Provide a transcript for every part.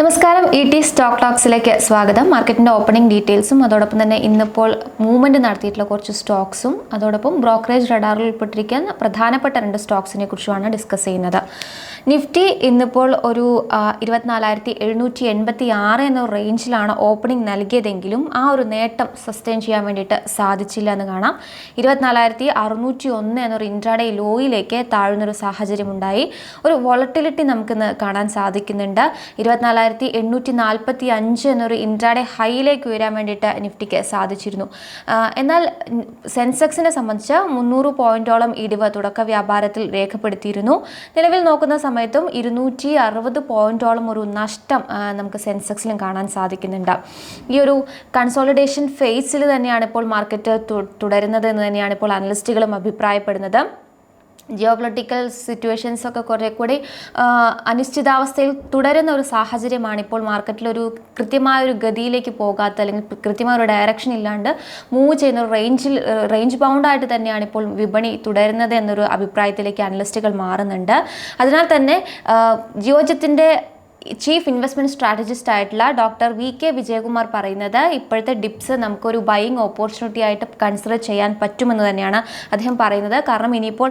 നമസ്കാരം. E T stock ടോക്സിലേക്ക് സ്വാഗതം. മാർക്കറ്റിന്റെ ഓപ്പണിംഗ് ഡീറ്റെയിൽസും അതോടൊപ്പം തന്നെ ഇന്നിപ്പോൾ മൂവ്മെന്റ് നടത്തിയിട്ടുള്ള കുറച്ച് സ്റ്റോക്സും അതോടൊപ്പം ബ്രോക്കറേജ് റഡാറിൽ ഉൾപ്പെട്ടിരിക്കുന്ന പ്രധാനപ്പെട്ട രണ്ട് സ്റ്റോക്സിനെ കുറിച്ചുമാണ് ഡിസ്കസ് ചെയ്യുന്നത്. നിഫ്റ്റി ഇന്നിപ്പോൾ ഒരു ഇരുപത്തിനാലായിരത്തി എഴുന്നൂറ്റി എൺപത്തി ആറ് എന്ന റേഞ്ചിലാണ് ഓപ്പണിംഗ് നൽകിയതെങ്കിലും ആ ഒരു നേട്ടം സസ്റ്റെയിൻ ചെയ്യാൻ വേണ്ടിയിട്ട് സാധിച്ചില്ല എന്ന് കാണാം. ഇരുപത്തിനാലായിരത്തി അറുന്നൂറ്റി ഒന്ന് എന്നൊരു ഇൻട്രാഡേ ലോയിലേക്ക് താഴ്ന്നൊരു സാഹചര്യം ഉണ്ടായി ഒരു വോളട്ടിലിറ്റി നമുക്കിന്ന് കാണാൻ സാധിക്കുന്നുണ്ട്. ഇരുപത്തിനാലായിരത്തി എണ്ണൂറ്റി നാൽപ്പത്തി അഞ്ച് എന്നൊരു ഇൻട്രാഡേ ഹൈയിലേക്ക് ഉയരാൻ വേണ്ടിയിട്ട് നിഫ്റ്റിക്ക് സാധിച്ചിരുന്നു. എന്നാൽ സെൻസെക്സിനെ സംബന്ധിച്ച് മുന്നൂറ് പോയിന്റോളം ഇടിവ് തുടക്ക വ്യാപാരത്തിൽ രേഖപ്പെടുത്തിയിരുന്നു. നിലവിൽ നോക്കുന്ന സമയത്തും ഇരുന്നൂറ്റി അറുപത് പോയിന്റോളം ഒരു നഷ്ടം നമുക്ക് സെൻസെക്സിലും കാണാൻ സാധിക്കുന്നുണ്ട്. ഈ ഒരു കൺസോളിഡേഷൻ ഫേസിൽ തന്നെയാണ് ഇപ്പോൾ മാർക്കറ്റ് തുടരുന്നത് എന്ന് തന്നെയാണ് ഇപ്പോൾ അനലിസ്റ്റുകളും അഭിപ്രായപ്പെടുന്നത്. ജിയോ പൊളിറ്റിക്കൽ സിറ്റുവേഷൻസ് ഒക്കെ കുറേ കൂടി അനിശ്ചിതാവസ്ഥയിൽ തുടരുന്ന ഒരു സാഹചര്യമാണ് ഇപ്പോൾ മാർക്കറ്റിലൊരു കൃത്യമായ ഒരു ഗതിയിലേക്ക് പോകാത്ത അല്ലെങ്കിൽ കൃത്യമായ ഒരു ഡയറക്ഷൻ ഇല്ലാണ്ട് മൂവ് ചെയ്യുന്ന ഒരു റേഞ്ചിൽ റേഞ്ച് ബൗണ്ടായിട്ട് തന്നെയാണ് ഇപ്പോൾ വിപണി തുടരുന്നത് എന്നൊരു അഭിപ്രായത്തിലേക്ക് അനലിസ്റ്റുകൾ മാറുന്നുണ്ട്. അതിനാൽ തന്നെ ജിയോജത്തിന്റെ ചീഫ് ഇൻവെസ്റ്റ്മെന്റ് സ്ട്രാറ്റജിസ്റ്റ് ആയിട്ടുള്ള ഡോക്ടർ വി കെ വിജയകുമാർ പറയുന്നത് ഇപ്പോഴത്തെ ഡിപ്സ് നമുക്കൊരു ബൈയിങ് ഓപ്പർച്യൂണിറ്റി ആയിട്ട് കൺസിഡർ ചെയ്യാൻ പറ്റുമെന്ന് തന്നെയാണ് അദ്ദേഹം പറയുന്നത്. കാരണം ഇനിയിപ്പോൾ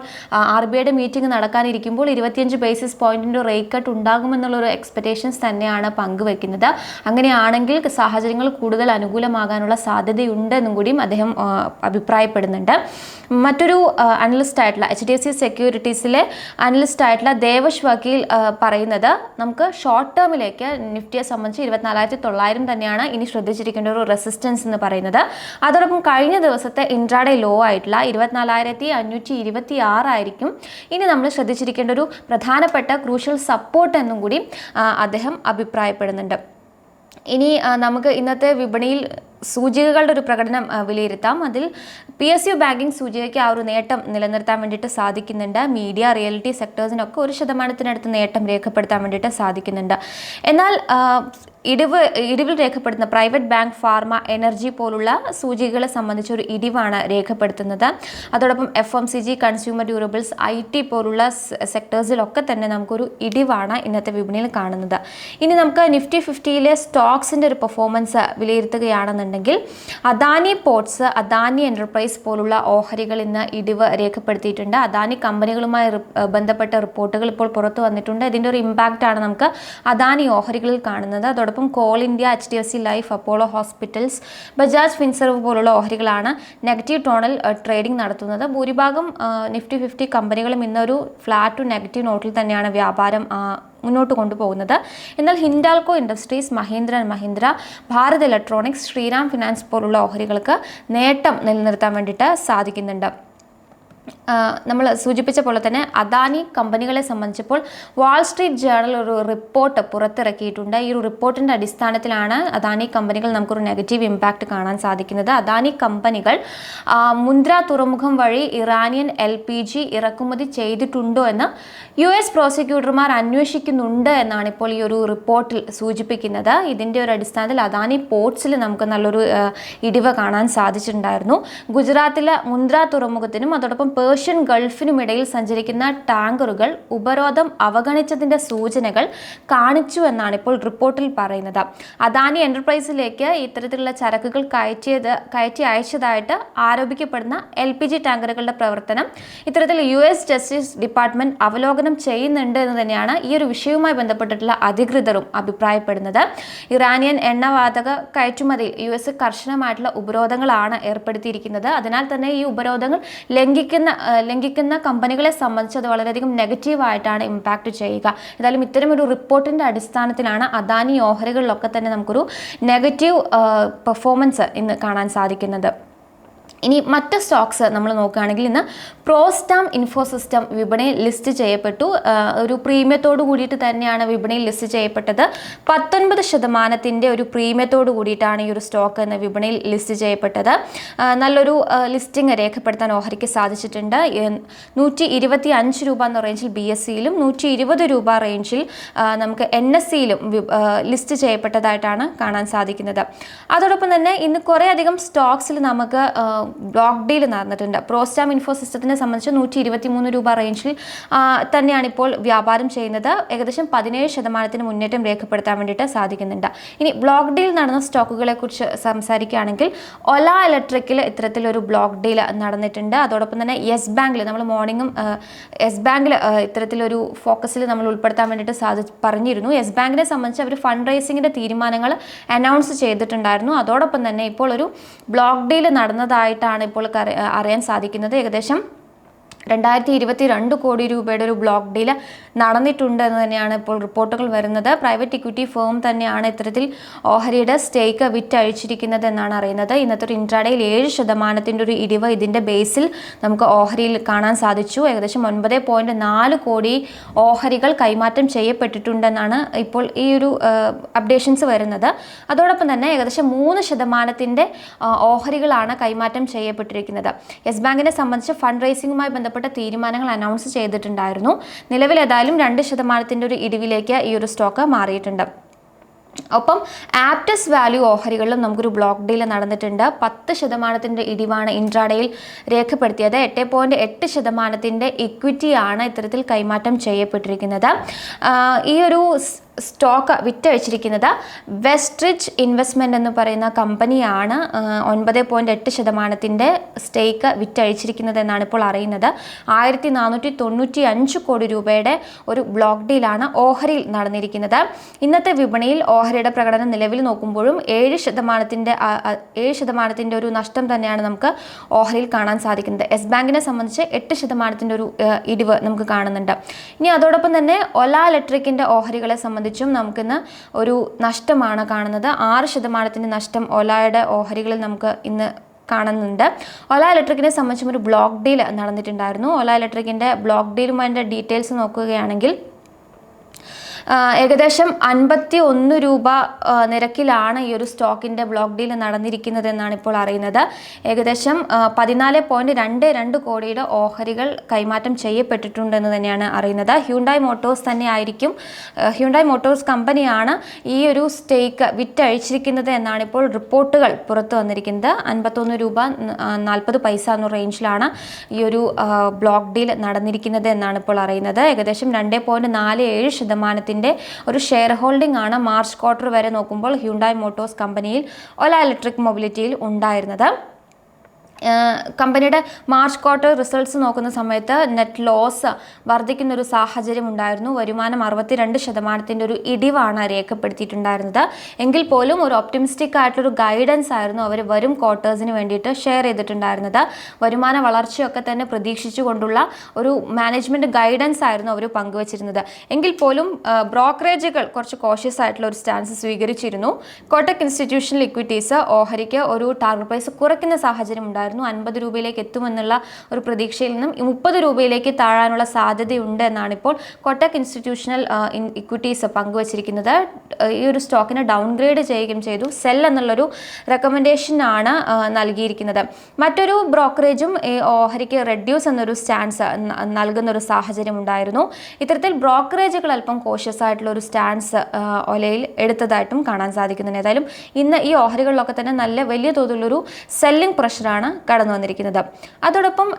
ആർ ബി ഐയുടെ മീറ്റിംഗ് നടക്കാനിരിക്കുമ്പോൾ ഇരുപത്തിയഞ്ച് ബേസിസ് പോയിന്റിന്റെ റേറ്റ് കട്ട് ഉണ്ടാകുമെന്നുള്ളൊരു എക്സ്പെക്ടേഷൻസ് തന്നെയാണ് പങ്കുവെക്കുന്നത്. അങ്ങനെയാണെങ്കിൽ സാഹചര്യങ്ങൾ കൂടുതൽ അനുകൂലമാകാനുള്ള സാധ്യതയുണ്ട് എന്നും കൂടിയും അദ്ദേഹം അഭിപ്രായപ്പെടുന്നുണ്ട്. മറ്റൊരു അനലിസ്റ്റ് ആയിട്ടുള്ള എച്ച് ഡി എഫ് സി സെക്യൂരിറ്റീസിലെ അനലിസ്റ്റ് ആയിട്ടുള്ള ദേവശ് വക്കീൽ പറയുന്നത് നമുക്ക് ഷോർട്ട് ടേമിലേക്ക് നിഫ്റ്റിയെ സംബന്ധിച്ച് ഇരുപത്തിനാലായിരത്തി തൊള്ളായിരം തന്നെയാണ് ഇനി ശ്രദ്ധിച്ചിരിക്കേണ്ട ഒരു റെസിസ്റ്റൻസ് എന്ന് പറയുന്നത്. അതോടൊപ്പം കഴിഞ്ഞ ദിവസത്തെ ഇൻട്രാഡേ ലോ ആയിട്ടുള്ള ഇരുപത്തിനാലായിരത്തി അഞ്ഞൂറ്റി ഇരുപത്തി ആറായിരിക്കും ഇനി നമ്മൾ ശ്രദ്ധിച്ചിരിക്കേണ്ട ഒരു പ്രധാനപ്പെട്ട ക്രൂഷ്യൽ സപ്പോർട്ട് എന്നും കൂടി അദ്ദേഹം അഭിപ്രായപ്പെടുന്നുണ്ട്. ഇനി നമുക്ക് ഇന്നത്തെ വിപണിയിൽ സൂചികകളുടെ ഒരു പ്രകടനം വിലയിരുത്താം. അതിൽ പി എസ് യു ബാങ്കിങ് സൂചികയ്ക്ക് ആ ഒരു നേട്ടം നിലനിർത്താൻ വേണ്ടിയിട്ട് സാധിക്കുന്നുണ്ട്. മീഡിയ റിയാലിറ്റി സെക്ടേഴ്സിനൊക്കെ ഒരു ശതമാനത്തിനടുത്ത് നേട്ടം രേഖപ്പെടുത്താൻ വേണ്ടിയിട്ട് സാധിക്കുന്നുണ്ട്. എന്നാൽ ഇടിവ് ഇടിവിൽ രേഖപ്പെടുത്തുന്ന പ്രൈവറ്റ് ബാങ്ക് ഫാർമ എനർജി പോലുള്ള സൂചികകളെ സംബന്ധിച്ച് ഒരു ഇടിവാണ് രേഖപ്പെടുത്തുന്നത്. അതോടൊപ്പം F M C G consumer durables I T പോലുള്ള സെക്ടേഴ്സിലൊക്കെ തന്നെ നമുക്കൊരു ഇടിവാണ് ഇന്നത്തെ വിപണിയിൽ കാണുന്നത്. ഇനി നമുക്ക് നിഫ്റ്റി ഫിഫ്റ്റിയിലെ സ്റ്റോക്സിന്റെ ഒരു പെർഫോമൻസ് വിലയിരുത്തുകയാണെന്നുണ്ടെങ്കിൽ അദാനി പോർട്സ് അദാനി എന്റർപ്രൈസ് പോലുള്ള ഓഹരികൾ ഇന്ന് ഇടിവ് രേഖപ്പെടുത്തിയിട്ടുണ്ട്. അദാനി കമ്പനികളുമായി ബന്ധപ്പെട്ട റിപ്പോർട്ടുകൾ ഇപ്പോൾ പുറത്തു വന്നിട്ടുണ്ട്. ഇതിന്റെ ഒരു ഇമ്പാക്റ്റാണ് നമുക്ക് അദാനി ഓഹരികളിൽ കാണുന്നത്. അതോടൊപ്പം coal India H D F C life Apollo hospitals Bajaj Finserv പോലുള്ള ഓഹരികളാണ് നെഗറ്റീവ് ടോണിൽ ട്രേഡിംഗ് നടത്തുന്നത്. ഭൂരിഭാഗം നിഫ്റ്റി ഫിഫ്റ്റി കമ്പനികളും ഇന്നൊരു ഫ്ലാറ്റ് ടു നെഗറ്റീവ് നോട്ടിൽ തന്നെയാണ് വ്യാപാരം മുന്നോട്ട് കൊണ്ടുപോകുന്നത്. എന്നാൽ Hindalco industries Mahindra and Mahindra Bharat electronics Shriram finance പോലുള്ള ഓഹരികൾക്ക് നേട്ടം നിലനിർത്താൻ വേണ്ടിയിട്ട് സാധിക്കുന്നുണ്ട്. നമ്മൾ സൂചിപ്പിച്ച പോലെ തന്നെ അദാനി കമ്പനികളെ സംബന്ധിച്ചപ്പോൾ വാൾ സ്ട്രീറ്റ് ജേണൽ ഒരു റിപ്പോർട്ട് പുറത്തിറക്കിയിട്ടുണ്ട്. ഈ ഒരു റിപ്പോർട്ടിന്റെ അടിസ്ഥാനത്തിലാണ് അദാനി കമ്പനികൾ നമുക്കൊരു നെഗറ്റീവ് ഇമ്പാക്റ്റ് കാണാൻ സാധിക്കുന്നത്. അദാനി കമ്പനികൾ മുന്ദ്ര തുറമുഖം വഴി ഇറാനിയൻ എൽ പി ജി ഇറക്കുമതി ചെയ്തിട്ടുണ്ടോ എന്ന് യു എസ് പ്രോസിക്യൂട്ടർമാർ അന്വേഷിക്കുന്നുണ്ട് എന്നാണ് ഇപ്പോൾ ഈ ഒരു റിപ്പോർട്ടിൽ സൂചിപ്പിക്കുന്നത്. ഇതിന്റെ ഒരു അടിസ്ഥാനത്തിൽ അദാനി പോർട്സിൽ നമുക്ക് നല്ലൊരു ഇടിവ് കാണാൻ സാധിച്ചിട്ടുണ്ടായിരുന്നു. ഗുജറാത്തിലെ മുന്ദ്ര തുറമുഖത്തിനും അതോടൊപ്പം പേർഷ്യൻ ഗൾഫിനുമിടയിൽ സഞ്ചരിക്കുന്ന ടാങ്കറുകൾ ഉപരോധം അവഗണിച്ചതിന്റെ സൂചനകൾ കാണിച്ചു എന്നാണ് ഇപ്പോൾ റിപ്പോർട്ടിൽ പറയുന്നത്. അദാനി എന്റർപ്രൈസിലേക്ക് ഇത്തരത്തിലുള്ള ചരക്കുകൾ കയറ്റിയത് കയറ്റി അയച്ചതായിട്ട് ആരോപിക്കപ്പെടുന്ന എൽ പി ജി ടാങ്കറുകളുടെ പ്രവർത്തനം ഇത്തരത്തിൽ യു എസ് ജസ്റ്റിസ് ഡിപ്പാർട്ട്മെന്റ് അവലോകനം ചെയ്യുന്നുണ്ട് എന്ന് തന്നെയാണ് ഈ ഒരു വിഷയവുമായി ബന്ധപ്പെട്ടിട്ടുള്ള അധികൃതരും അഭിപ്രായപ്പെടുന്നത്. ഇറാനിയൻ എണ്ണവാതക കയറ്റുമതിയിൽ യു എസ് കർശനമായിട്ടുള്ള ഉപരോധങ്ങളാണ് ഏർപ്പെടുത്തിയിരിക്കുന്നത്. അതിനാൽ തന്നെ ഈ ഉപരോധങ്ങൾ ലംഘിക്കുന്ന ആ, ലംഘിക്കുന്ന കമ്പനികളെ സംബന്ധിച്ച് അത് വളരെയധികം നെഗറ്റീവായിട്ടാണ് ഇമ്പാക്റ്റ് ചെയ്യുക. ഏതായാലും ഇത്തരം ഒരു റിപ്പോർട്ടിന്റെ അടിസ്ഥാനത്തിലാണ് അദാനി ഓഹരികളിലൊക്കെ തന്നെ നമുക്കൊരു നെഗറ്റീവ് പെർഫോമൻസ് ഇന്ന് കാണാൻ സാധിക്കുന്നത്. ഇനി മറ്റ് സ്റ്റോക്സ് നമ്മൾ നോക്കുകയാണെങ്കിൽ ഇന്ന് പ്രോസ്റ്റാം ഇൻഫോസിസ്റ്റം വിപണിയിൽ ലിസ്റ്റ് ചെയ്യപ്പെട്ടു. ഒരു പ്രീമിയത്തോട് കൂടിയിട്ട് തന്നെയാണ് വിപണിയിൽ ലിസ്റ്റ് ചെയ്യപ്പെട്ടത്. പത്തൊൻപത് ശതമാനത്തിന്റെ ഒരു പ്രീമിയത്തോട് കൂടിയിട്ടാണ് ഈ ഒരു സ്റ്റോക്ക് എന്ന വിപണിയിൽ ലിസ്റ്റ് ചെയ്യപ്പെട്ടത്. നല്ലൊരു ലിസ്റ്റിംഗ് രേഖപ്പെടുത്താൻ ഓഹരിക്ക് സാധിച്ചിട്ടുണ്ട്. നൂറ്റി ഇരുപത്തി അഞ്ച് രൂപ എന്ന റേഞ്ചിൽ ബി എസ് സിയിലും നൂറ്റി ഇരുപത് രൂപ റേഞ്ചിൽ നമുക്ക് എൻ എസ് സിയിലും ലിസ്റ്റ് ചെയ്യപ്പെട്ടതായിട്ടാണ് കാണാൻ സാധിക്കുന്നത്. അതോടൊപ്പം തന്നെ ഇന്ന് കുറേയധികം സ്റ്റോക്സിൽ നമുക്ക് ബ്ലോക്ക് ഡീൽ നടന്നിട്ടുണ്ട്. പ്രോസ്റ്റാം ഇൻഫോ സിസ്റ്റത്തിന്റെ സംബന്ധിച്ച് നൂറ്റി ഇരുപത്തി മൂന്ന് രൂപ റേഞ്ചിൽ തന്നെയാണ് ഇപ്പോൾ വ്യാപാരം ചെയ്യുന്നത്. ഏകദേശം പതിനേഴ് ശതമാനത്തിന് മുന്നേറ്റം രേഖപ്പെടുത്താൻ വേണ്ടിയിട്ട് സാധിക്കുന്നുണ്ട്. ഇനി ബ്ലോക്ക് ഡീൽ നടന്ന സ്റ്റോക്കുകളെ കുറിച്ച് സംസാരിക്കുകയാണെങ്കിൽ ഒല ഇലക്ട്രിക്കിൽ ഇത്തരത്തിലൊരു ബ്ലോക്ക് ഡീൽ നടന്നിട്ടുണ്ട്. അതോടൊപ്പം തന്നെ യെസ് ബാങ്കിൽ നമ്മൾ മോർണിംഗും യെസ് ബാങ്കിൽ ഇത്തരത്തിലൊരു ഫോക്കസിൽ നമ്മൾ ഉൾപ്പെടുത്താൻ വേണ്ടിയിട്ട് സാധി പറഞ്ഞിരുന്നു. യെസ് ബാങ്കിനെ സംബന്ധിച്ച് അവർ ഫണ്ട് റേസിങ്ങിന്റെ തീരുമാനങ്ങൾ അനൗൺസ് ചെയ്തിട്ടുണ്ടായിരുന്നു. അതോടൊപ്പം തന്നെ ഇപ്പോൾ ഒരു ബ്ലോക്ക് ഡീൽ നടന്നതായിട്ടാണ് ഇപ്പോൾ അറിയാൻ സാധിക്കുന്നത്. ഏകദേശം രണ്ടായിരത്തി ഇരുപത്തി രണ്ട് കോടി രൂപയുടെ ഒരു ബ്ലോക്ക് ഡീൽ നടന്നിട്ടുണ്ട് എന്ന് തന്നെയാണ് ഇപ്പോൾ റിപ്പോർട്ടുകൾ വരുന്നത്. പ്രൈവറ്റ് ഇക്വിറ്റി ഫേം തന്നെയാണ് ഇത്തരത്തിൽ ഓഹരിയുടെ സ്റ്റേക്ക് വിറ്റഴിച്ചിരിക്കുന്നത് എന്നാണ് അറിയുന്നത്. ഇന്നത്തെ ഒരു ഇൻട്രാഡേയിൽ ഏഴ് ശതമാനത്തിന്റെ ഒരു ഇടിവ് ഇതിന്റെ ബേസിൽ നമുക്ക് ഓഹരിയിൽ കാണാൻ സാധിച്ചു. ഏകദേശം ഒൻപത് പോയിന്റ് നാല് കോടി ഓഹരികൾ കൈമാറ്റം ചെയ്യപ്പെട്ടിട്ടുണ്ടെന്നാണ് ഇപ്പോൾ ഈ ഒരു അപ്ഡേഷൻസ് വരുന്നത്. അതോടൊപ്പം തന്നെ ഏകദേശം മൂന്ന് ശതമാനത്തിന്റെ ഓഹരികളാണ് കൈമാറ്റം ചെയ്യപ്പെട്ടിരിക്കുന്നത്. യെസ് ബാങ്കിനെ സംബന്ധിച്ച് ഫണ്ട് റേസിംഗുമായി ബന്ധപ്പെട്ട തീരുമാനങ്ങൾ അനൗൺസ് ചെയ്തിട്ടുണ്ടായിരുന്നു. നിലവിൽ ഏതായാലും രണ്ട് ശതമാനത്തിന്റെ ഒരു ഇടിവിലേക്ക് ഈ ഒരു സ്റ്റോക്ക് മാറിയിട്ടുണ്ട്. ഒപ്പം ആപ്റ്റസ് വാല്യൂ ഓഹരികളിലും നമുക്കൊരു ബ്ലോക്ക് ഡീൽ നടന്നിട്ടുണ്ട്. പത്ത് ശതമാനത്തിന്റെ ഇടിവാണ് ഇൻട്രാഡയിൽ രേഖപ്പെടുത്തിയത്. എട്ട് പോയിന്റ് എട്ട് ശതമാനത്തിന്റെ ഇക്വിറ്റിയാണ് ഇത്തരത്തിൽ കൈമാറ്റം ചെയ്യപ്പെട്ടിരിക്കുന്നത്. ഈ ഒരു സ് വിറ്റ് വെച്ചിരിക്കുന്നത് വെസ്ട്രിച്ച് ഇൻവെസ്റ്റ്മെന്റ് എന്ന് പറയുന്ന കമ്പനിയാണ്. ഒൻപത് പോയിന്റ് എട്ട് ശതമാനത്തിന്റെ സ്റ്റേക്ക് വിറ്റഴിച്ചിരിക്കുന്നത് എന്നാണ് ഇപ്പോൾ അറിയുന്നത്. ആയിരത്തി നാനൂറ്റി തൊണ്ണൂറ്റി അഞ്ച് കോടി രൂപയുടെ ഒരു ബ്ലോക്ക് ഡീലാണ് ഓഹരിയിൽ നടന്നിരിക്കുന്നത്. ഇന്നത്തെ വിപണിയിൽ ഓഹരിയുടെ പ്രകടനം നിലവിൽ നോക്കുമ്പോഴും ഏഴ് ശതമാനത്തിന്റെ ഏഴ് ശതമാനത്തിന്റെ ഒരു നഷ്ടം തന്നെയാണ് നമുക്ക് ഓഹരിയിൽ കാണാൻ സാധിക്കുന്നത്. എസ് ബാങ്കിനെ സംബന്ധിച്ച് എട്ട് ശതമാനത്തിന്റെ ഒരു ഇടിവ് നമുക്ക് കാണുന്നുണ്ട്. ഇനി അതോടൊപ്പം തന്നെ ഒല ഇലക്ട്രിക്കിന്റെ ഓഹരികളെ സംബന്ധിച്ചും നമുക്കിന്ന് ഒരു നഷ്ടമാണ് കാണുന്നത്. ആറ് ശതമാനത്തിന്റെ നഷ്ടം ഒലായുടെ ഓഹരികളിൽ നമുക്ക് ഇന്ന് കാണുന്നുണ്ട്. ഒല ഇലക്ട്രിക്കിനെ സംബന്ധിച്ചും ഒരു ബ്ലോക്ക് ഡീൽ നടന്നിട്ടുണ്ടായിരുന്നു. ഒല ഇലക്ട്രിക്കിന്റെ ബ്ലോക്ക് ഡീലുമായി ഡീറ്റെയിൽസ് നോക്കുകയാണെങ്കിൽ ഏകദേശം അൻപത്തി ഒന്ന് രൂപ നിരക്കിലാണ് ഈ ഒരു സ്റ്റോക്കിന്റെ ബ്ലോക്ക് ഡീൽ നടന്നിരിക്കുന്നത് എന്നാണ് ഇപ്പോൾ അറിയുന്നത്. ഏകദേശം പതിനാല് പോയിന്റ് രണ്ട് രണ്ട് കോടിയുടെ ഓഹരികൾ കൈമാറ്റം ചെയ്യപ്പെട്ടിട്ടുണ്ടെന്ന് തന്നെയാണ് അറിയുന്നത്. ഹ്യൂണ്ടായ് മോട്ടോഴ്സ് തന്നെ ആയിരിക്കും ഹ്യൂണ്ടായ് മോട്ടോഴ്സ് കമ്പനിയാണ് ഈ ഒരു സ്റ്റേക്ക് വിറ്റഴിച്ചിരിക്കുന്നത് എന്നാണ് ഇപ്പോൾ റിപ്പോർട്ടുകൾ പുറത്തു വന്നിരിക്കുന്നത്. അൻപത്തൊന്ന് രൂപ നാൽപ്പത് പൈസ എന്ന റേഞ്ചിലാണ് ഈ ഒരു ബ്ലോക്ക് ഡീൽ നടന്നിരിക്കുന്നത് എന്നാണ് ഇപ്പോൾ അറിയുന്നത്. ഏകദേശം രണ്ട് പോയിന്റ് നാല് ഏഴ് ശതമാനത്തിന്റെ ഒരു ഷെയർ ഹോൾഡിംഗ് ആണ് മാർച്ച് ക്വാർട്ടർ വരെ നോക്കുമ്പോൾ ഹ്യുണ്ടായ് മോട്ടോഴ്സ് കമ്പനിയിൽ ഒല ഇലക്ട്രിക് മൊബിലിറ്റിയിൽ ഉണ്ടായിരുന്നത്. കമ്പനിയുടെ മാർച്ച് ക്വാർട്ടർ റിസൾട്ട്സ് നോക്കുന്ന സമയത്ത് നെറ്റ് ലോസ് വർദ്ധിക്കുന്ന ഒരു സാഹചര്യം ഉണ്ടായിരുന്നു വരുമാനം അറുപത്തിരണ്ട് ശതമാനത്തിന്റെ ഒരു ഇടിവാണ് രേഖപ്പെടുത്തിയിട്ടുണ്ടായിരുന്നത്. എങ്കിൽ പോലും ഒരു ഒപ്റ്റിമിസ്റ്റിക് ആയിട്ടുള്ളൊരു ഗൈഡൻസ് ആയിരുന്നു അവർ വരും ക്വാർട്ടേഴ്സിന് വേണ്ടിയിട്ട് ഷെയർ ചെയ്തിട്ടുണ്ടായിരുന്നത്. വരുമാന വളർച്ചയൊക്കെ തന്നെ പ്രതീക്ഷിച്ചുകൊണ്ടുള്ള ഒരു മാനേജ്മെന്റ് ഗൈഡൻസ് ആയിരുന്നു അവർ പങ്കുവച്ചിരുന്നത്. എങ്കിൽ പോലും ബ്രോക്കറേജുകൾ കുറച്ച് കോഷ്യസ് ആയിട്ടുള്ള ഒരു സ്റ്റാൻസ് സ്വീകരിച്ചിരുന്നു. കോട്ടക് ഇൻസ്റ്റിറ്റ്യൂഷണൽ ഇക്വിറ്റീസ് ഓഹരിക്ക് ഒരു ടാർഗറ്റ് പ്രൈസ് കുറയ്ക്കുന്ന സാഹചര്യം ഉണ്ടായിരുന്നു അൻപത് രൂപയിലേക്ക് എത്തുമെന്നുള്ള ഒരു പ്രതീക്ഷയിൽ നിന്നും മുപ്പത് രൂപയിലേക്ക് താഴാനുള്ള സാധ്യതയുണ്ട് എന്നാണ് ഇപ്പോൾ കൊട്ടക് ഇൻസ്റ്റിറ്റ്യൂഷണൽ ഇക്വിറ്റീസ് പങ്കുവച്ചിരിക്കുന്നത്. ഈ ഒരു സ്റ്റോക്കിനെ ഡൗൺഗ്രേഡ് ചെയ്യുകയും ചെയ്തു. സെൽ എന്നുള്ളൊരു റെക്കമെൻഡേഷനാണ് നൽകിയിരിക്കുന്നത്. മറ്റൊരു ബ്രോക്കറേജും ഓഹരിക്ക് റെഡ്യൂസ് എന്നൊരു സ്റ്റാൻസ് നൽകുന്ന ഒരു സാഹചര്യം ഉണ്ടായിരുന്നു. ഇത്തരത്തിൽ ബ്രോക്കറേജുകൾ അല്പം കോഷ്യസ് ആയിട്ടുള്ള ഒരു സ്റ്റാൻസ് ഒലയിൽ എടുത്തതായിട്ടും കാണാൻ സാധിക്കുന്നുണ്ട്. ഏതായാലും ഇന്ന് ഈ ഓഹരികളിലൊക്കെ തന്നെ നല്ല വലിയ തോതിലുള്ളൊരു സെല്ലിംഗ് പ്രഷറാണ് കടന്നു വന്നിരിക്കുന്നത് അതോടൊപ്പം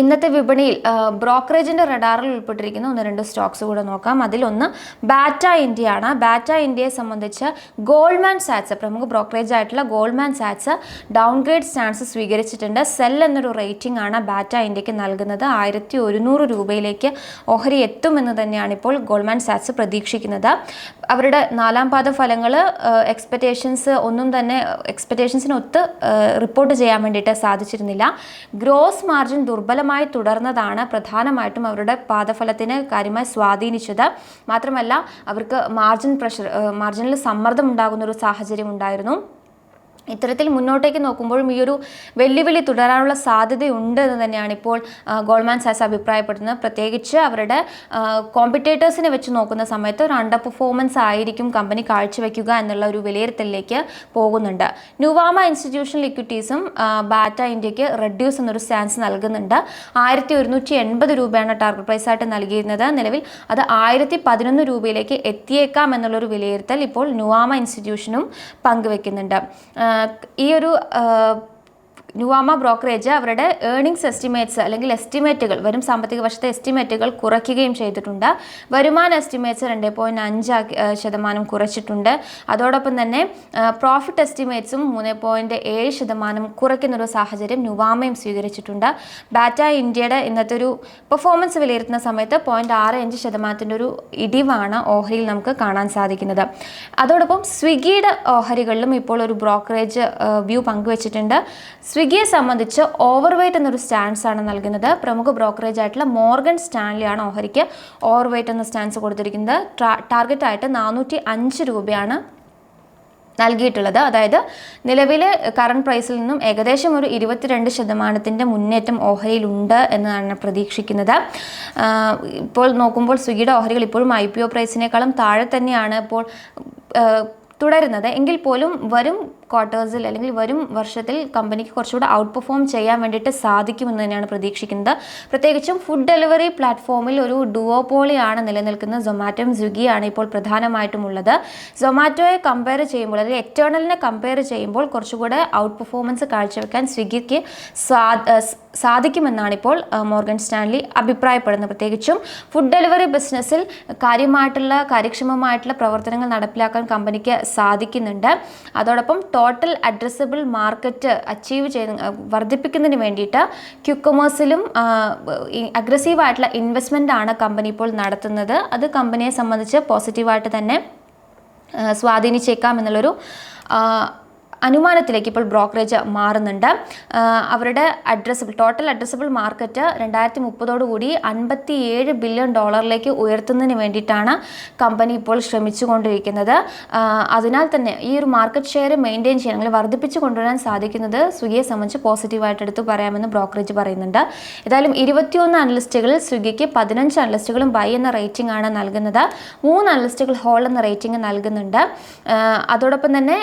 ഇന്നത്തെ വിപണിയിൽ ബ്രോക്കറേജിന്റെ റഡാറിൽ ഉൾപ്പെട്ടിരിക്കുന്ന ഒന്ന് രണ്ട് സ്റ്റോക്സ് കൂടെ നോക്കാം. അതിലൊന്ന് ബാറ്റ ഇന്ത്യയാണ്. ബാറ്റ ഇന്ത്യയെ സംബന്ധിച്ച് ഗോൾഡ്മാൻ സാറ്റ്സ് പ്രമുഖ ബ്രോക്കറേജ് ആയിട്ടുള്ള ഗോൾഡ്മാൻ സാറ്റ്സ് ഡൗൺഗ്രേഡ് സ്റ്റാൻസ് സ്വീകരിച്ചിട്ടുണ്ട്. സെൽ എന്നൊരു റേറ്റിംഗ് ആണ് ബാറ്റ ഇന്ത്യയ്ക്ക് നൽകുന്നത്. ആയിരത്തി ഒരുന്നൂറ് രൂപയിലേക്ക് ഓഹരി എത്തുമെന്ന് തന്നെയാണ് ഇപ്പോൾ ഗോൾഡ്മാൻ സാറ്റ്സ് പ്രതീക്ഷിക്കുന്നത്. അവരുടെ നാലാം പാദ ഫലങ്ങൾ എക്സ്പെക്റ്റേഷൻസ് ഒന്നും തന്നെ എക്സ്പെക്റ്റേഷൻസിനൊത്ത് റിപ്പോർട്ട് ചെയ്യാൻ വേണ്ടിയിട്ട് സാധിച്ചിരുന്നില്ല. ഗ്രോസ് മാർജിൻ ദുർബലമായി തുടർന്നതാണ് പ്രധാനമായിട്ടും അവരുടെ പാദഫലത്തിന് കാര്യമായി സ്വാധീനിച്ചത്. മാത്രമല്ല അവർക്ക് മാർജിൻ പ്രഷർ മാർജിനിൽ സമ്മർദ്ദം ഉണ്ടാകുന്ന ഒരു സാഹചര്യം ഉണ്ടായിരുന്നു. ഇത്തരത്തിൽ മുന്നോട്ടേക്ക് നോക്കുമ്പോഴും ഈ ഒരു വെല്ലുവിളി തുടരാനുള്ള സാധ്യതയുണ്ട് എന്ന് തന്നെയാണ് ഇപ്പോൾ ഗോൾഡ്മാൻ സാസ് അഭിപ്രായപ്പെടുന്നത്. പ്രത്യേകിച്ച് അവരുടെ കോമ്പറ്റേറ്റേഴ്സിനെ വെച്ച് നോക്കുന്ന സമയത്ത് ഒരു അണ്ടർ പെർഫോമൻസ് ആയിരിക്കും കമ്പനി കാഴ്ചവെക്കുക എന്നുള്ള ഒരു വിലയിരുത്തലിലേക്ക് പോകുന്നുണ്ട്. നുവാമ ഇൻസ്റ്റിറ്റ്യൂഷണൽ ഇക്വിറ്റീസും ബാറ്റ ഇന്ത്യയ്ക്ക് റെഡ്യൂസ് എന്നൊരു സ്റ്റാൻസ് നൽകുന്നുണ്ട്. ആയിരത്തി ഒരുന്നൂറ്റി എൺപത് രൂപയാണ് ടാർഗറ്റ് പ്രൈസ് ആയിട്ട് നൽകിയിരുന്നത്. നിലവിൽ അത് ആയിരത്തി പതിനൊന്ന് രൂപയിലേക്ക് എത്തിയേക്കാം എന്നുള്ളൊരു വിലയിരുത്തൽ ഇപ്പോൾ നുവാമ ഇൻസ്റ്റിറ്റ്യൂഷനും പങ്കുവെക്കുന്നുണ്ട്. ഈ ഒരു നുവാമ ബ്രോക്കറേജ് അവരുടെ ഏർണിങ്സ് എസ്റ്റിമേറ്റ്സ് അല്ലെങ്കിൽ എസ്റ്റിമേറ്റുകൾ വരും സാമ്പത്തിക വർഷത്തെ എസ്റ്റിമേറ്റുകൾ കുറയ്ക്കുകയും ചെയ്തിട്ടുണ്ട്. വരുമാന എസ്റ്റിമേറ്റ്സ് രണ്ട് പോയിന്റ് അഞ്ച് ശതമാനം കുറച്ചിട്ടുണ്ട്. അതോടൊപ്പം തന്നെ പ്രോഫിറ്റ് എസ്റ്റിമേറ്റ്സും മൂന്ന് പോയിന്റ് ഏഴ് ശതമാനം കുറയ്ക്കുന്നൊരു സാഹചര്യം നുവാമയും സ്വീകരിച്ചിട്ടുണ്ട്. ബാറ്റ ഇന്ത്യയുടെ ഇന്നത്തെ ഒരു പെർഫോമൻസ് വിലയിരുത്തുന്ന സമയത്ത് പോയിന്റ് ആറ് അഞ്ച് ശതമാനത്തിന്റെ ഒരു ഇടിവാണ് ഓഹരിയിൽ നമുക്ക് കാണാൻ സാധിക്കുന്നത്. അതോടൊപ്പം സ്വിഗ്ഗിയുടെ ഓഹരികളിലും ഇപ്പോൾ ഒരു ബ്രോക്കറേജ് വ്യൂ പങ്കുവച്ചിട്ടുണ്ട്. സ്വിഗ്ഗിയെ സംബന്ധിച്ച് ഓവർ വെയ്റ്റ് എന്നൊരു സ്റ്റാൻസ് ആണ് നൽകുന്നത്. പ്രമുഖ ബ്രോക്കറേജ് ആയിട്ടുള്ള മോർഗൻ സ്റ്റാൻലിയാണ് ഓഹരിക്ക് ഓവർ വെയ്റ്റ് എന്ന സ്റ്റാൻസ് കൊടുത്തിരിക്കുന്നത്. ടാർഗറ്റ് ആയിട്ട് നാനൂറ്റി അഞ്ച് രൂപയാണ് നൽകിയിട്ടുള്ളത്. അതായത് നിലവിലെ കറണ്ട് പ്രൈസിൽ നിന്നും ഏകദേശം ഒരു ഇരുപത്തിരണ്ട് ശതമാനത്തിന്റെ മുന്നേറ്റം ഓഹരിയിലുണ്ട് എന്നാണ് പ്രതീക്ഷിക്കുന്നത്. ഇപ്പോൾ നോക്കുമ്പോൾ സ്വിഗ്ഗിയുടെ ഓഹരികൾ ഇപ്പോഴും ഐ പി ഒ പ്രൈസിനേക്കാളും താഴെ തന്നെയാണ് ഇപ്പോൾ തുടരുന്നത്. എങ്കിൽ പോലും വരും ക്വാർട്ടേഴ്സിൽ അല്ലെങ്കിൽ വരും വർഷത്തിൽ കമ്പനിക്ക് കുറച്ചുകൂടെ ഔട്ട് പെർഫോം ചെയ്യാൻ വേണ്ടിയിട്ട് സാധിക്കുമെന്ന് തന്നെയാണ് പ്രതീക്ഷിക്കുന്നത്. പ്രത്യേകിച്ചും ഫുഡ് ഡെലിവറി പ്ലാറ്റ്ഫോമിൽ ഒരു ഡുവോപോളിയാണ് നിലനിൽക്കുന്നത് സൊമാറ്റോയും സ്വിഗ്ഗിയാണ് ഇപ്പോൾ പ്രധാനമായിട്ടും ഉള്ളത്. സൊമാറ്റോയെ കമ്പയർ ചെയ്യുമ്പോൾ അല്ലെങ്കിൽ എക്സ്റ്റേണലിനെ കമ്പയർ ചെയ്യുമ്പോൾ കുറച്ചുകൂടെ ഔട്ട് പെർഫോമൻസ് കാഴ്ചവെക്കാൻ സ്വിഗ്ഗിക്ക് സാധിക്കുമെന്നാണ് ഇപ്പോൾ മോർഗൻ സ്റ്റാൻലി അഭിപ്രായപ്പെടുന്നത്. പ്രത്യേകിച്ചും ഫുഡ് ഡെലിവറി ബിസിനസ്സിൽ കാര്യമായിട്ടുള്ള കാര്യക്ഷമമായിട്ടുള്ള പ്രവർത്തനങ്ങൾ നടപ്പിലാക്കാൻ കമ്പനിക്ക് സാധിക്കുന്നുണ്ട്. അതോടൊപ്പം ടോട്ടൽ അഡ്രസ്സബിൾ മാർക്കറ്റ് അച്ചീവ് ചെയ്ത് വർദ്ധിപ്പിക്കുന്നതിന് വേണ്ടിയിട്ട് ക്യുക്കമേഴ്സിലും അഗ്രസീവായിട്ടുള്ള ഇൻവെസ്റ്റ്മെന്റ് ആണ് കമ്പനി ഇപ്പോൾ നടത്തുന്നത്. അത് കമ്പനിയെ സംബന്ധിച്ച് പോസിറ്റീവായിട്ട് തന്നെ സ്വാധീനിച്ചേക്കാം എന്നുള്ളൊരു അനുമാനത്തിലേക്ക് ഇപ്പോൾ ബ്രോക്കറേജ് മാറുന്നുണ്ട്. അവരുടെ അഡ്രസ്സബിൾ ടോട്ടൽ അഡ്രസ്സബിൾ മാർക്കറ്റ് രണ്ടായിരത്തി മുപ്പതോടുകൂടി അൻപത്തി ഏഴ് ബില്യൺ ഡോളറിലേക്ക് ഉയർത്തുന്നതിന് വേണ്ടിയിട്ടാണ് കമ്പനി ഇപ്പോൾ ശ്രമിച്ചുകൊണ്ടിരിക്കുന്നത്. അതിനാൽ തന്നെ ഈ ഒരു മാർക്കറ്റ് ഷെയർ മെയിന്റെയിൻ ചെയ്യാൻ അല്ലെങ്കിൽ വർദ്ധിപ്പിച്ചു കൊണ്ടുവരാൻ സാധിക്കുന്നത് സ്വിഗ്ഗിയെ സംബന്ധിച്ച് പോസിറ്റീവായിട്ട് എടുത്ത് പറയാമെന്ന് ബ്രോക്കറേജ് പറയുന്നുണ്ട്. ഏതായാലും ഇരുപത്തിയൊന്ന് അനലിസ്റ്റുകളിൽ സ്വിഗ്ഗിക്ക് പതിനഞ്ച് അനലിസ്റ്റുകളും ബൈ എന്ന റേറ്റിംഗ് ആണ് നൽകുന്നത്. മൂന്ന് അനലിസ്റ്റുകൾ ഹോൾ എന്ന റേറ്റിംഗ് നൽകുന്നുണ്ട്. അതോടൊപ്പം തന്നെ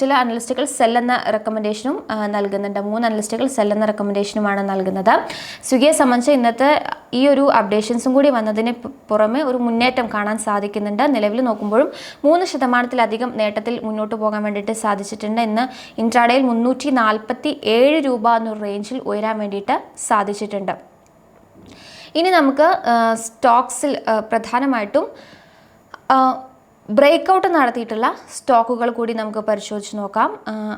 ചില അനലിസ്റ്റുകൾ സെൽ എന്ന റെക്കമെൻഡേഷനും നൽകുന്നുണ്ട്. മൂന്ന് അനലിസ്റ്റുകൾ സെൽ എന്ന റെക്കമെൻഡേഷനുമാണ് നൽകുന്നത്. സ്വിഗ്ഗിയെ സംബന്ധിച്ച് ഇന്നത്തെ ഈ ഒരു അപ്ഡേഷൻസും കൂടി വന്നതിന് പുറമെ ഒരു മുന്നേറ്റം കാണാൻ സാധിക്കുന്നുണ്ട്. നിലവിൽ നോക്കുമ്പോഴും മൂന്ന് ശതമാനത്തിലധികം നേട്ടത്തിൽ മുന്നോട്ട് പോകാൻ വേണ്ടിയിട്ട് സാധിച്ചിട്ടുണ്ട്. ഇന്ന് ഇൻട്രാഡയിൽ മുന്നൂറ്റി നാൽപ്പത്തി ഏഴ് രൂപ എന്നൊരു റേഞ്ചിൽ ഉയരാൻ വേണ്ടിയിട്ട് സാധിച്ചിട്ടുണ്ട്. ഇനി നമുക്ക് സ്റ്റോക്സിൽ പ്രധാനമായിട്ടും ബ്രേക്ക് ഔട്ട് നടത്തിയിട്ടുള്ള സ്റ്റോക്കുകൾ കൂടി നമുക്ക് പരിശോധിച്ച് നോക്കാം.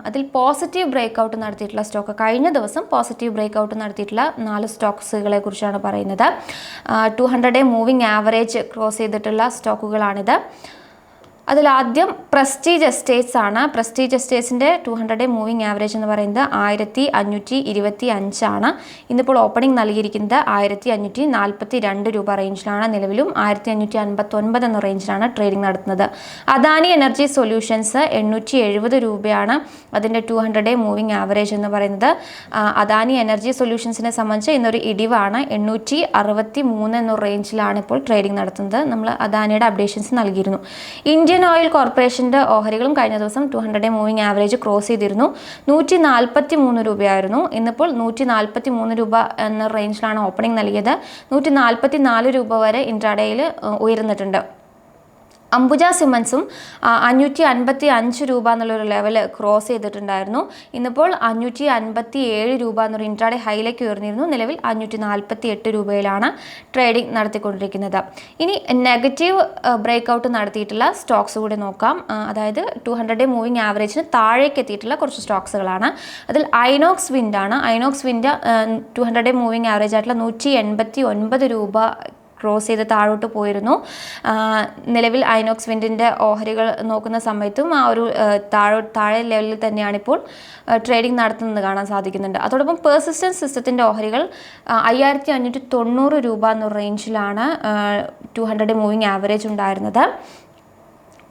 അതിൽ പോസിറ്റീവ് ബ്രേക്കൗട്ട് നടത്തിയിട്ടുള്ള സ്റ്റോക്ക് കഴിഞ്ഞ ദിവസം പോസിറ്റീവ് ബ്രേക്കൗട്ട് നടത്തിയിട്ടുള്ള നാല് സ്റ്റോക്സുകളെ കുറിച്ചാണ് പറയുന്നത്. Two hundred moving average cross ചെയ്തിട്ടുള്ള സ്റ്റോക്കുകളാണിത് അതിലാദ്യം പ്രസ്റ്റീജ് എസ്റ്റേറ്റ്സ് ആണ്. പ്രസ്റ്റീജ് എസ്റ്റേറ്റ്സിന്റെ ടു ഹൺഡ്രഡ് മൂവിങ് ആവറേജ് എന്ന് പറയുന്നത് ആയിരത്തി അഞ്ഞൂറ്റി ഇരുപത്തി അഞ്ചാണ് ഇന്നിപ്പോൾ ഓപ്പണിംഗ് നൽകിയിരിക്കുന്നത് ആയിരത്തി അഞ്ഞൂറ്റി നാൽപ്പത്തി രണ്ട് രൂപ റേഞ്ചിലാണ് നിലവിലും. ആയിരത്തി അഞ്ഞൂറ്റി അൻപത്തി ഒൻപത് എന്ന റേഞ്ചിലാണ് ട്രേഡിംഗ് നടത്തുന്നത്. അദാനി എനർജി സൊല്യൂഷൻസ് എണ്ണൂറ്റി എഴുപത് രൂപയാണ് അതിന്റെ ടു ഹൺഡ്രഡ് മൂവിങ് ആവറേജ് എന്ന് പറയുന്നത്. അദാനി എനർജി സൊല്യൂഷൻസിനെ സംബന്ധിച്ച് ഇന്നൊരു ഇടിവാണ്. എണ്ണൂറ്റി അറുപത്തി മൂന്ന് എന്ന റേഞ്ചിലാണ് ഇപ്പോൾ ട്രേഡിംഗ് നടത്തുന്നത്. നമ്മൾ അദാനിയുടെ അപ്ഡേഷൻസ് നൽകിയിരുന്നു. ഇന്ത്യൻ ഇന്ത്യൻ ഓയിൽ കോർപ്പറേഷന്റെ ഓഹരികളും കഴിഞ്ഞ ദിവസം two hundred moving average cross ചെയ്തിരുന്നു. നൂറ്റി നാൽപ്പത്തി മൂന്ന് രൂപയായിരുന്നു. ഇന്നിപ്പോൾ നൂറ്റി നാൽപ്പത്തി മൂന്ന് രൂപ എന്ന റേഞ്ചിലാണ് ഓപ്പണിംഗ് നൽകിയത്. നൂറ്റി നാൽപ്പത്തി നാല് രൂപ വരെ ഇൻട്രാഡേയിൽ ഉയർന്നിട്ടുണ്ട്. അംബുജ സിമൻസും അഞ്ഞൂറ്റി അൻപത്തി അഞ്ച് രൂപ എന്നുള്ളൊരു ലെവൽ ക്രോസ് ചെയ്തിട്ടുണ്ടായിരുന്നു. ഇന്നിപ്പോൾ അഞ്ഞൂറ്റി അൻപത്തി ഏഴ് രൂപ എന്നൊരു ഇൻട്രാഡേ ഹൈലേക്ക് ഉയർന്നിരുന്നു. നിലവിൽ അഞ്ഞൂറ്റി നാൽപ്പത്തി എട്ട് രൂപയിലാണ് ട്രേഡിംഗ് നടത്തിക്കൊണ്ടിരിക്കുന്നത്. ഇനി നെഗറ്റീവ് ബ്രേക്ക് ഔട്ട് നടത്തിയിട്ടുള്ള സ്റ്റോക്സ് കൂടി നോക്കാം. അതായത് ടു ഹൺഡ്രഡ് മൂവിങ് ആവറേജിന് താഴേക്ക് എത്തിയിട്ടുള്ള കുറച്ച് സ്റ്റോക്സുകളാണ് അതിൽ Inox വിൻഡാണ് Inox wind two hundred moving average ആയിട്ടുള്ള നൂറ്റി എൺപത്തി ഒൻപത് രൂപ ക്രോസ് ചെയ്ത് താഴോട്ട് പോയിരുന്നു. നിലവിൽ ഐനോക്സ് വിൻഡിന്റെ ഓഹരികൾ നോക്കുന്ന സമയത്തും ആ ഒരു താഴോ താഴെ ലെവലിൽ തന്നെയാണ് ഇപ്പോൾ ട്രേഡിംഗ് നടത്തുന്നത് കാണാൻ സാധിക്കുന്നുണ്ട്. അതോടൊപ്പം പേഴ്സിസ്റ്റൻസ് സിസ്റ്റത്തിന്റെ ഓഹരികൾ അയ്യായിരത്തി അഞ്ഞൂറ്റി തൊണ്ണൂറ് രൂപ എന്ന റേഞ്ചിലാണ് ടു ഹൺഡ്രഡ് മൂവിങ് ആവറേജ് ഉണ്ടായിരുന്നത്.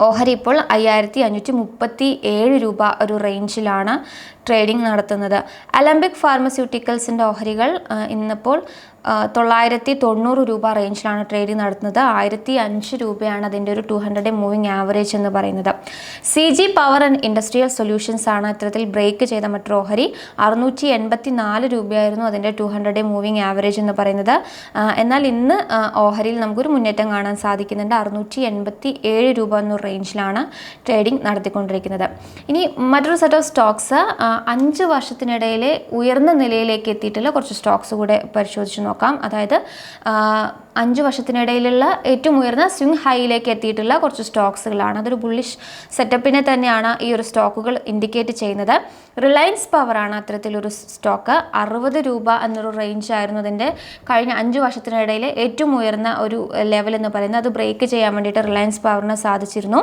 ഓഹരി ഇപ്പോൾ അയ്യായിരത്തി അഞ്ഞൂറ്റി മുപ്പത്തി ഏഴ് രൂപ ഒരു റേഞ്ചിലാണ് ട്രേഡിംഗ് നടത്തുന്നത്. അലംബിക് ഫാർമസ്യൂട്ടിക്കൽസിന്റെ ഓഹരികൾ ഇന്നിപ്പോൾ തൊള്ളായിരത്തി തൊണ്ണൂറ് രൂപ റേഞ്ചിലാണ് ട്രേഡിംഗ് നടത്തുന്നത്. ആയിരത്തി അഞ്ച് രൂപയാണ് അതിന്റെ ഒരു ടു ഹൺഡ്രഡ് മൂവിങ് ആവറേജ് എന്ന് പറയുന്നത്. C G power and industrial solutions ആണ് ഇത്തരത്തിൽ ബ്രേക്ക് ചെയ്ത മറ്റൊരു ഓഹരി. അറുന്നൂറ്റി എൺപത്തി നാല് രൂപയായിരുന്നു അതിന്റെ ടു ഹൺഡ്രഡ് മൂവിങ് ആവറേജ് എന്ന് പറയുന്നത്. എന്നാൽ ഇന്ന് ഓഹരിയിൽ നമുക്കൊരു മുന്നേറ്റം കാണാൻ സാധിക്കുന്നുണ്ട്. അറുന്നൂറ്റി എൺപത്തി ഏഴ് രൂപ എന്നൊരു റേഞ്ചിലാണ് ട്രേഡിംഗ് നടത്തിക്കൊണ്ടിരിക്കുന്നത്. ഇനി മറ്റൊരു സെറ്റ് ഓഫ് സ്റ്റോക്സ് അഞ്ച് വർഷത്തിനിടയിൽ ഉയർന്ന നിലയിലേക്ക് എത്തിയിട്ടുള്ള കുറച്ച് സ്റ്റോക്സ് കൂടെ പരിശോധിച്ച് നോക്കാം. അതായത് അഞ്ച് വർഷത്തിനിടയിലുള്ള ഏറ്റവും ഉയർന്ന സ്വിംഗ് ഹൈയിലേക്ക് എത്തിയിട്ടുള്ള കുറച്ച് സ്റ്റോക്സുകളാണ്. അതൊരു ബുള്ളിഷ് സെറ്റപ്പിനെ തന്നെയാണ് ഈ ഒരു സ്റ്റോക്കുകൾ ഇൻഡിക്കേറ്റ് ചെയ്യുന്നത്. റിലയൻസ് പവറാണ് അത്തരത്തിലൊരു സ്റ്റോക്ക്. അറുപത് രൂപ എന്നൊരു റേഞ്ച് ആയിരുന്നു അതിന്റെ കഴിഞ്ഞ അഞ്ച് വർഷത്തിനിടയിൽ ഏറ്റവും ഉയർന്ന ഒരു ലെവൽ എന്ന് പറയുന്നത്. അത് ബ്രേക്ക് ചെയ്യാൻ വേണ്ടിയിട്ട് റിലയൻസ് പവറിന് സാധിച്ചിരുന്നു.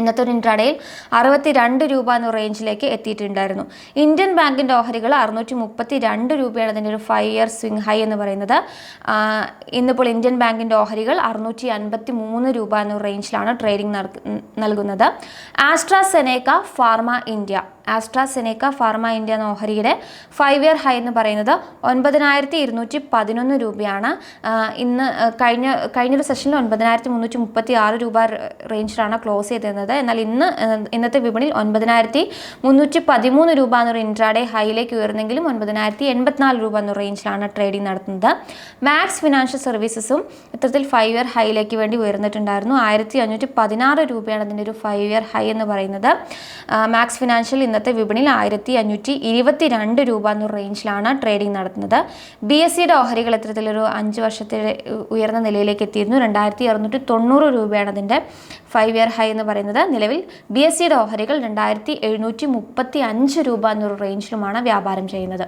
ഇന്നത്തെ ഒരു ഇൻട്രാഡേയിൽ അറുപത്തി രണ്ട് രൂപ എന്ന റേഞ്ചിലേക്ക് എത്തിയിട്ടുണ്ടായിരുന്നു. ഇന്ത്യൻ ബാങ്കിന്റെ ഓഹരികൾ അറുന്നൂറ്റി മുപ്പത്തി രണ്ട് രൂപയാണ് അതിന്റെ ഒരു ഫൈവ് ഇയർ സ്വിംഗ് ഹൈ എന്ന് പറയുന്നത്. ഇന്നിപ്പോൾ ഇന്ത്യൻ ബാങ്കിന്റെ ഓഹരികൾ അറുന്നൂറ്റി അൻപത്തി മൂന്ന് രൂപ എന്ന റേഞ്ചിലാണ് ട്രേഡിംഗ് നൽകുന്നത്. AstraZeneca pharma India. AstraZeneca pharma India എന്ന ഓഹരിയുടെ ഫൈവ് ഇയർ ഹൈ എന്ന് പറയുന്നത് ഒൻപതിനായിരത്തി ഇരുന്നൂറ്റി പതിനൊന്ന് രൂപയാണ് ഇന്ന് കഴിഞ്ഞ കഴിഞ്ഞൊരു സെഷനിൽ ഒൻപതിനായിരത്തി മുന്നൂറ്റി മുപ്പത്തി ആറ് രൂപ റേഞ്ചിലാണ് ക്ലോസ് ചെയ്തിരുന്നത്. എന്നാൽ ഇന്ന് ഇന്നത്തെ വിപണിയിൽ ഒൻപതിനായിരത്തി മുന്നൂറ്റി പതിമൂന്ന് രൂപ എന്നൊരു ഇൻട്രാഡേ ഹൈയിലേക്ക് ഉയർന്നെങ്കിലും ഒൻപതിനായിരത്തി എൺപത്തിനാല് രൂപ എന്ന റേഞ്ചിലാണ് ട്രേഡിംഗ് നടത്തുന്നത്. മാക്സ് ഫിനാൻഷ്യൽ സർവീസസും ഇത്തരത്തിൽ ഫൈവ് ഇയർ ഹൈയിലേക്ക് വേണ്ടി ഉയർന്നിട്ടുണ്ടായിരുന്നു. ആയിരത്തി അഞ്ഞൂറ്റി പതിനാറ് രൂപയാണ് അതിന്റെ ഒരു ഫൈവ് ഇയർ ഹൈ എന്ന് പറയുന്നത്. മാക്സ് ഫിനാൻഷ്യൽ ഇന്നത്തെ വിപണിയിൽ ആയിരത്തി അഞ്ഞൂറ്റി ഇരുപത്തി രണ്ട് രൂപ എന്ന റേഞ്ചിലാണ് ട്രേഡിംഗ് നടത്തുന്നത്. ബി എസ് സിയുടെ ഓഹരികൾ ഇത്തരത്തിലൊരു അഞ്ച് വർഷത്തെ ഉയർന്ന നിലയിലേക്ക് എത്തിയിരുന്നു. രണ്ടായിരത്തി അറുന്നൂറ്റി തൊണ്ണൂറ് രൂപയാണ് അതിന്റെ ഫൈവ് ഇയർ ഹൈ എന്ന് പറയുന്നത്. നിലവിൽ ബി എസ് സിയുടെ ഓഹരികൾ രണ്ടായിരത്തി എഴുന്നൂറ്റി മുപ്പത്തി അഞ്ച് രൂപ എന്നൊരു റേഞ്ചിലുമാണ് വ്യാപാരം ചെയ്യുന്നത്.